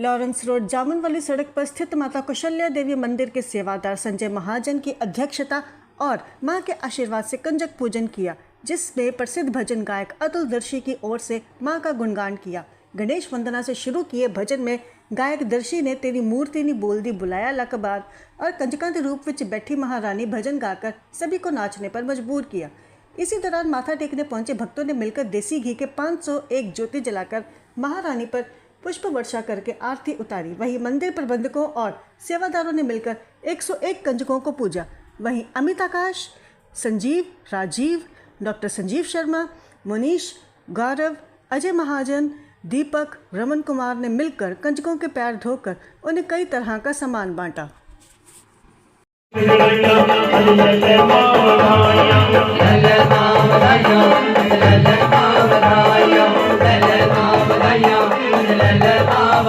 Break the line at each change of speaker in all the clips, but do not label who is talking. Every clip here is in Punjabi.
लॉरेंस रोड जामुन वाली सड़क पर स्थित माता कुशल्या देवी मंदिर के सेवादार संजय महाजन की अध्यक्षता और माँ के आशीर्वाद से कंजक पूजन किया, जिसमें प्रसिद्ध भजन गायक अतुल दर्शी की ओर से माँ का गुणगान किया। गणेश वंदना से शुरू किए भजन में गायक दर्शी ने तेरी मूर्ति ने बोल दी बुलाया लकबार और कंजका के रूप में बैठी महारानी भजन गाकर सभी को नाचने पर मजबूर किया। इसी दौरान माथा टेकने पहुँचे भक्तों ने मिलकर देसी घी के 501 ज्योति जलाकर महारानी पर पुष्प वर्षा करके आरती उतारी। वहीं मंदिर प्रबंधकों और सेवादारों ने मिलकर 101 कंजकों को पूजा। वहीं अमित आकाश, संजीव, राजीव, डॉक्टर संजीव शर्मा मुनीश गौरव, अजय महाजन, दीपक, रमन कुमार ने मिलकर कंजकों के पैर धोकर उन्हें कई तरह का सामान बांटा।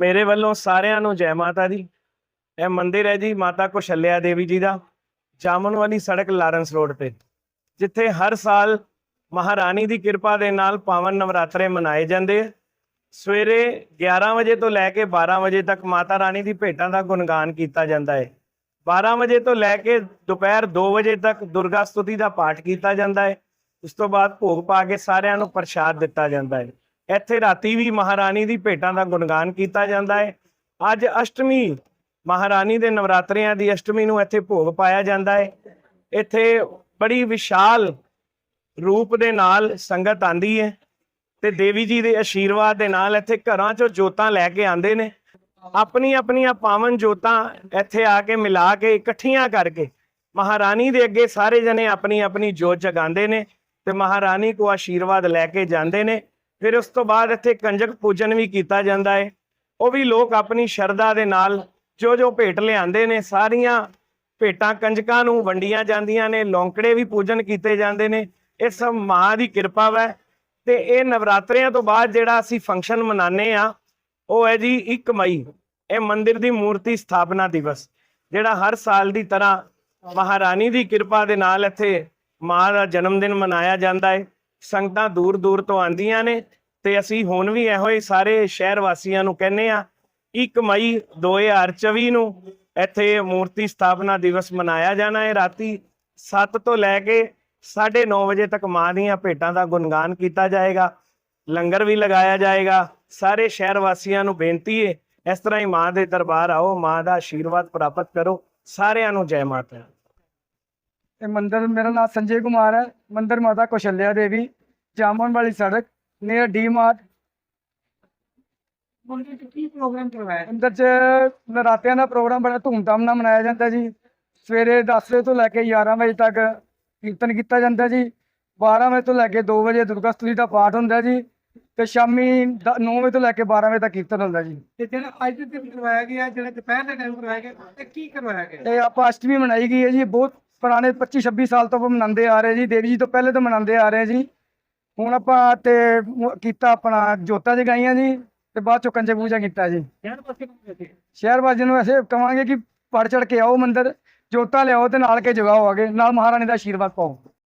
ਮੇਰੇ ਵੱਲੋਂ ਸਾਰਿਆਂ ਨੂੰ ਜੈ ਮਾਤਾ ਦੀ। ਇਹ ਮੰਦਿਰ ਹੈ ਜੀ, ਮਾਤਾ ਕੁਸ਼ਲਿਆ ਦੇਵੀ ਜੀ ਦਾ। ਜਾਮਨ ਵਾਲੀ ਸੜਕ ਲਾਰੈਂਸ ਰੋਡ ਤੇ। ਜਿੱਥੇ ਹਰ ਸਾਲ ਮਹਾਰਾਣੀ ਦੀ ਕਿਰਪਾ ਦੇ ਨਾਲ ਪਾਵਨ ਨਵਰਾਤਰੇ ਮਨਾਏ ਜਾਂਦੇ ਹੈ ਸਵੇਰੇ 11 ਵਜੇ ਤੋਂ ਲੈ ਕੇ 12 ਵਜੇ ਤੱਕ ਮਾਤਾ ਰਾਣੀ ਦੀ ਭੇਟਾਂ ਦਾ ਗੁਣਗਾਨ ਕੀਤਾ ਜਾਂਦਾ ਹੈ। 12 ਵਜੇ ਤੋਂ ਲੈ ਕੇ ਦੁਪਹਿਰ 2 ਵਜੇ ਤੱਕ ਦੁਰਗਾ ਸਤੁਤੀ ਦਾ ਪਾਠ ਕੀਤਾ ਜਾਂਦਾ ਹੈ। ਉਸ ਤੋਂ ਬਾਅਦ ਭੋਗ ਪਾ ਕੇ ਸਾਰਿਆਂ ਨੂੰ ਪ੍ਰਸ਼ਾਦ ਦਿੱਤਾ ਜਾਂਦਾ ਹੈ। ਇੱਥੇ ਰਾਤੀ ਵੀ ਮਹਾਰਾਣੀ ਦੀ ਭੇਟਾਂ ਦਾ ਗੁਣਗਾਨ ਕੀਤਾ ਜਾਂਦਾ ਹੈ। ਅੱਜ ਅਸ਼ਟਮੀ ਮਹਾਰਾਣੀ ਦੇ ਨਵਰਾਤਰਿਆਂ ਦੀ ਅਸ਼ਟਮੀ ਨੂੰ ਇੱਥੇ ਭੋਗ ਪਾਇਆ ਜਾਂਦਾ ਹੈ। ਇੱਥੇ ਬੜੀ ਵਿਸ਼ਾਲ ਰੂਪ ਦੇ ਨਾਲ ਸੰਗਤ ਆਂਦੀ ਹੈ। ਤੇ ਦੇਵੀ ਜੀ ਦੇ ਆਸ਼ੀਰਵਾਦ ਦੇ ਨਾਲ ਇੱਥੇ ਘਰਾਂ ਚੋਂ ਜੋਤਾਂ ਲੈ ਕੇ ਆਉਂਦੇ ਨੇ। ਆਪਣੀ ਆਪਣੀਆਂ ਪਾਵਨ ਜੋਤਾਂ ਇੱਥੇ ਆ ਕੇ ਮਿਲਾ ਕੇ ਇਕੱਠੀਆਂ ਕਰਕੇ ਮਹਾਰਾਣੀ ਦੇ ਅੱਗੇ ਸਾਰੇ ਜਣੇ ਆਪਣੀ ਆਪਣੀ ਜੋਤ ਜਗਾਉਂਦੇ ਨੇ ਤੇ ਮਹਾਰਾਣੀ ਕੋ ਆਸ਼ੀਰਵਾਦ ਲੈ ਕੇ ਜਾਂਦੇ ਨੇ। ਫਿਰ ਉਸ ਤੋਂ ਬਾਅਦ ਇੱਥੇ ਕੰਜਕ ਪੂਜਨ ਵੀ ਕੀਤਾ ਜਾਂਦਾ ਹੈ ਉਹ ਵੀ ਲੋਕ ਆਪਣੀ ਸ਼ਰਧਾ ਦੇ ਨਾਲ ਜੋ ਜੋ ਭੇਟ ਲਿਆਂਦੇ ਨੇ, ਸਾਰੀਆਂ ਭੇਟਾਂ ਕੰਜਕਾਂ ਨੂੰ ਵੰਡੀਆਂ ਜਾਂਦੀਆਂ ਨੇ, ਲੌਂਕੜੇ ਵੀ ਪੂਜਨ ਕੀਤੇ ਜਾਂਦੇ ਨੇ। ਇਹ ਸਭ ਮਾਂ ਦੀ ਕਿਰਪਾ ਵੈ। ਤੇ ਇਹ ਨਵਰਾਤਰਿਆਂ ਤੋਂ ਬਾਅਦ ਜਿਹੜਾ ਅਸੀਂ ਫੰਕਸ਼ਨ ਮਨਾਉਂਦੇ ਆ ਉਹ ਹੈ ਜੀ 1 ਮਈ। ਇਹ ਮੰਦਿਰ ਦੀ ਮੂਰਤੀ ਸਥਾਪਨਾ ਦਿਵਸ, ਜਿਹੜਾ ਹਰ ਸਾਲ ਦੀ ਤਰ੍ਹਾਂ ਮਹਾਰਾਣੀ ਦੀ ਕਿਰਪਾ ਦੇ ਨਾਲ ਇੱਥੇ ਮਾਂ ਦਾ ਜਨਮ ਦਿਨ ਮਨਾਇਆ ਜਾਂਦਾ ਹੈ। ਸੰਗਤਾਂ ਦੂਰ ਦੂਰ ਤੋਂ ਆਉਂਦੀਆਂ ਨੇ ਤੇ ਅਸੀਂ ਹੁਣ ਵੀ ਇਹੋ ਹੀ ਸਾਰੇ ਸ਼ਹਿਰ ਵਾਸੀਆਂ ਨੂੰ ਕਹਿੰਨੇ ਆ 1 ਮਈ 2024 ਨੂੰ ਇੱਥੇ ਮੂਰਤੀ ਸਥਾਪਨਾ ਦਿਵਸ ਮਨਾਇਆ ਜਾਣਾ ਹੈ। ਰਾਤੀ 7 ਤੋਂ ਲੈ ਕੇ 9:30 ਵਜੇ ਤੱਕ ਮਾਂ ਦੀਆਂ ਭੇਟਾਂ ਦਾ ਗੁਣਗਾਨ ਕੀਤਾ ਜਾਏਗਾ ਲੰਗਰ ਵੀ ਲਗਾਇਆ ਜਾਏਗਾ। ਸਾਰੇ ਸ਼ਹਿਰ ਵਾਸੀਆਂ ਨੂੰ ਬੇਨਤੀ ਹੈ ਇਸ ਤਰ੍ਹਾਂ ਹੀ ਮਾਂ ਦੇ ਦਰਬਾਰ ਆਓ ਮਾਂ ਦਾ ਆਸ਼ੀਰਵਾਦ ਪ੍ਰਾਪਤ ਕਰੋ। ਸਾਰਿਆਂ ਨੂੰ ਜੈ ਮਾਤਾ
ਇਹ ਮੰਦਿਰ ਮੇਰਾ ਨਾਮ ਸੰਜੇ ਕੁਮਾਰ ਹੈ। ਮੰਦਿਰ ਮਾਤਾ ਕੌਸ਼ਲਿਆ ਦੇਵੀ ਜਾਮਨ ਵਾਲੀ ਸੜਕ ਨੀਅਰ ਡੀ ਮਾਰਟ ਮੰਦਿਰ ਚ ਕੀ ਪ੍ਰੋਗਰਾਮ ਕਰਵਾਇਆ? ਅੰਦਰ ਚ ਨਰਾਤਿਆਂ ਦਾ ਪ੍ਰੋਗਰਾਮ ਬੜਾ ਧੂਮਧਾਮ ਨਾਲ ਮਨਾਇਆ ਜਾਂਦਾ ਜੀ। ਸਵੇਰੇ 10 ਵਜੇ ਤੋਂ ਲੈ ਕੇ 11 ਵਜੇ ਤੱਕ ਕੀਰਤਨ ਕੀਤਾ ਜਾਂਦਾ ਜੀ। 12 ਵਜੇ ਤੋਂ ਲੈ ਕੇ 2 ਵਜੇ ਦੁਰਗਾ ਸਤੁਤੀ ਦਾ ਪਾਠ ਹੁੰਦਾ ਜੀ ਤੇ ਸ਼ਾਮੀ 9 ਵਜੇ ਤੋਂ ਲੈ ਕੇ 12 ਵਜੇ ਤੱਕ ਕੀਰਤਨ ਹੁੰਦਾ ਜੀ।
ਤੇ ਜਿਹੜਾ ਅੱਜ ਦੇ ਦਿਨ ਕਰਵਾਇਆ ਗਿਆ ਜਿਹੜਾ ਦੁਪਹਿਰ ਦੇ ਟਾਈਮ ਕਰਵਾਇਆ ਗਿਆ ਤੇ ਕੀ ਕਰਵਾਇਆ ਗਿਆ?
ਇਹ ਆਪਾਂ ਅਸ਼ਟਮੀ ਮਨਾਈ ਗਈ ਹੈ ਜੀ। ਬਹੁਤ ਪੁਰਾਣੇ 25 26 ਸਾਲ ਤੋਂ ਆਪਾਂ ਮਨਾਉਂਦੇ ਆ ਰਹੇ ਜੀ। ਦੇਵੀ ਜੀ ਤੋਂ ਪਹਿਲੇ ਤੋਂ ਮਨਾਉਂਦੇ ਆ ਰਹੇ ਜੀ। ਹੁਣ ਆਪਾਂ ਤੇ ਕੀਤਾ ਆਪਣਾ ਜੋਤਾਂ ਜਗਾਈਆਂ ਜੀ ਤੇ ਬਾਅਦ ਚੋਂ ਕੰਜਕ ਪੂਜਾ ਕੀਤਾ ਜੀ। ਸ਼ਹਿਰ ਵਾਸੀਆਂ ਨੂੰ ਐਸੇ ਕਵਾਂਗੇ ਕਿ ਪੜ ਚੜ ਕੇ ਆਓ ਮੰਦਿਰ। ਜੋਤਾਂ ਲਿਆਓ ਤੇ ਨਾਲ ਕੇ ਜਗਾਓ ਆਗੇ ਨਾਲ ਮਹਾਰਾਣੀ ਦਾ ਆਸ਼ੀਰਵਾਦ ਪਾਓ।